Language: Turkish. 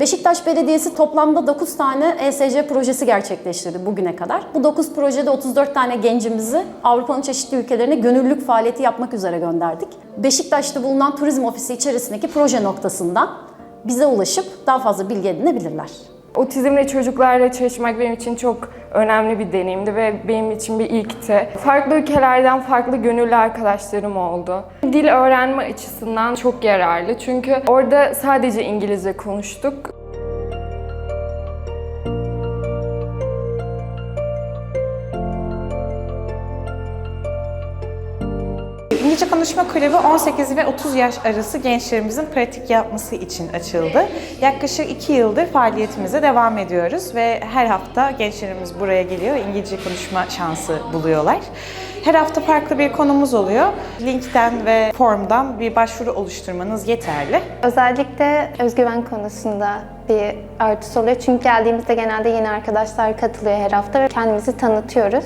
Beşiktaş Belediyesi toplamda 9 tane ESC projesi gerçekleştirdi bugüne kadar. Bu 9 projede 34 tane gencimizi Avrupa'nın çeşitli ülkelerine gönüllülük faaliyeti yapmak üzere gönderdik. Beşiktaş'ta bulunan turizm ofisi içerisindeki proje noktasından bize ulaşıp daha fazla bilgi edinebilirler. Otizmli çocuklarla çalışmak benim için çok önemli bir deneyimdi ve benim için bir ilkti. Farklı ülkelerden farklı gönüllü arkadaşlarım oldu. Dil öğrenme açısından çok yararlı çünkü orada sadece İngilizce konuştuk. İngilizce Konuşma Kulübü 18 ve 30 yaş arası gençlerimizin pratik yapması için açıldı. Yaklaşık 2 yıldır faaliyetimize devam ediyoruz ve her hafta gençlerimiz buraya geliyor, İngilizce konuşma şansı buluyorlar. Her hafta farklı bir konumuz oluyor. Linkten ve formdan bir başvuru oluşturmanız yeterli. Özellikle özgüven konusunda bir artısı oluyor. Çünkü geldiğimizde genelde yeni arkadaşlar katılıyor her hafta ve kendimizi tanıtıyoruz.